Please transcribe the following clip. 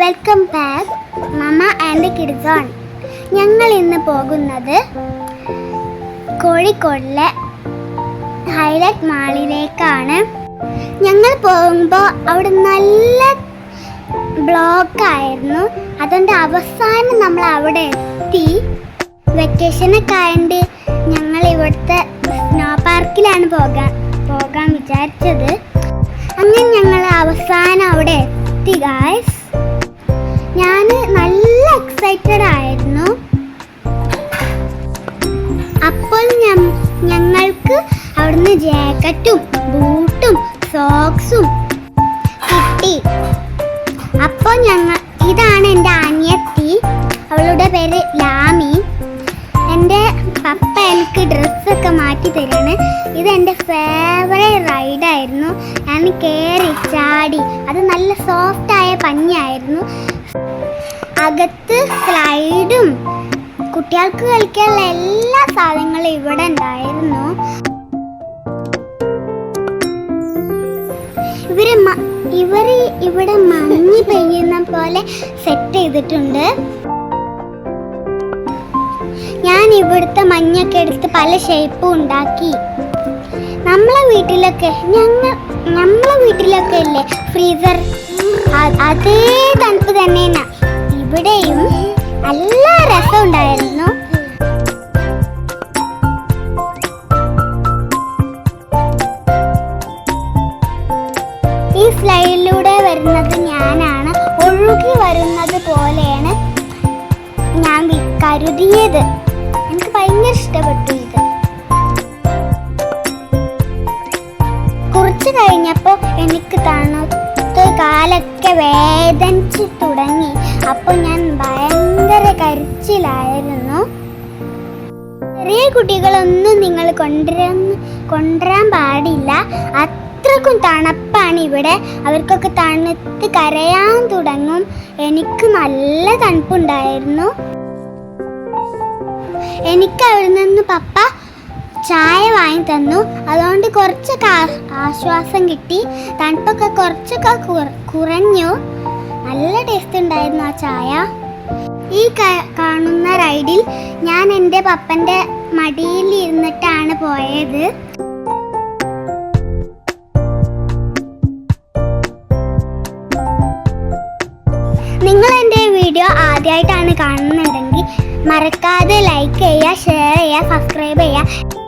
Welcome back mama and kids zone ഞങ്ങൾ ഇന്ന് പോകുന്നത് കോഴിക്കോടിലെ ഹൈലൈറ്റ് മാളിലേക്കാണ്. ഞങ്ങൾ പോകുമ്പോൾ അവിടെ നല്ല ബ്ലോക്കായിരുന്നു. അതുകൊണ്ട് അവസാനം നമ്മൾ അവിടെ എത്തി. വെക്കേഷനൊക്കെ ആയതുകൊണ്ട് ഞങ്ങൾ ഇവിടുത്തെ സ്നോ പാർക്കിലാണ് പോകാൻ പോകാൻ വിചാരിച്ചത്. അങ്ങനെ ഞങ്ങൾ അവസാനം അവിടെ എത്തി ഗായ്സ് ഞാൻ നല്ല എക്സൈറ്റഡ് ആയിരുന്നു. അപ്പോൾ ഞങ്ങൾക്ക് അവിടുന്ന് ജാക്കറ്റും ബൂട്ടും സോക്സും കിട്ടി. അപ്പോൾ ഞങ്ങൾ ഇതാണ് എന്റെ അനിയത്തി. അവളുടെ പേര് ലാമി. എന്റെ പപ്പ എനിക്ക് ഡ്രസ്സൊക്കെ മാറ്റി തരാണ്. ഇത് എന്റെ ഫേവറേറ്റ് റൈഡായിരുന്നു ഞാൻ കയറി ചാടി. അത് നല്ല സോഫ്റ്റായ പഞ്ഞായിരുന്നു അകത്ത് സ്ലൈഡും കുട്ടികൾക്ക് കളിക്കാനുള്ള എല്ലാ സാധനങ്ങളും ഇവിടെ ഉണ്ടായിരുന്നു. ഇവർ ഇവർ ഇവിടെ മഞ്ഞ് പെയ്യുന്ന പോലെ സെറ്റ് ചെയ്തിട്ടുണ്ട്. ഞാൻ ഇവിടുത്തെ മഞ്ഞൊക്കെ എടുത്ത് പല ഷേപ്പും ഉണ്ടാക്കി. നമ്മളെ വീട്ടിലൊക്കെ ഞങ്ങൾ നമ്മളെ വീട്ടിലൊക്കെ ഇല്ലേ? ഫ്രീസർ അതേ തണുപ്പ് തന്നെയാണ്. ഇവിടെയും നല്ല രസം ഉണ്ടായിരുന്നു ഈ സ്ലൈഡിലൂടെ വരുന്നത് ഞാനാണ്. ഒഴുകി വരുന്നത് പോലെയാണ് ഞാൻ കരുതിയത്. എനിക്ക് ഭയങ്കര ഇഷ്ടപ്പെട്ടു ഇത്. കുറച്ച് കഴിഞ്ഞപ്പോൾ എനിക്ക് തണുത്ത് കാലൊക്കെ വേദനിച്ച് തുടങ്ങി. അപ്പോൾ ഞാൻ ഭയങ്കര കരച്ചിലായിരുന്നു. ചെറിയ കുട്ടികളൊന്നും നിങ്ങൾ കൊണ്ടുവരാൻ കൊണ്ടുവരാൻ പാടില്ല. അത്രക്കും തണുപ്പാണ് ഇവിടെ. അവർക്കൊക്കെ തണുത്ത് കരയാൻ തുടങ്ങും. എനിക്ക് നല്ല തണുപ്പുണ്ടായിരുന്നു. എനിക്ക് അവിടെ നിന്ന് പപ്പ ചായ വാങ്ങി തന്നു. അതുകൊണ്ട് കുറച്ചൊക്കെ ആശ്വാസം കിട്ടി. തണുപ്പൊക്കെ കുറച്ചൊക്കെ കുറഞ്ഞു. നല്ല ടേസ്റ്റ് ഉണ്ടായിരുന്നു ആ ചായ. ഈ കാണുന്ന റൈഡിൽ ഞാൻ എന്റെ പപ്പന്റെ മടിയിൽ ഇരുന്നിട്ടാണ് പോയത്. നിങ്ങൾ എന്റെ വീഡിയോ ആദ്യമായിട്ടാണ് കാണുന്നുണ്ടെങ്കിൽ മറക്കാതെ ലൈക്ക് ചെയ്യുക ഷെയർ ചെയ്യുക സബ്സ്ക്രൈബ് ചെയ്യുക.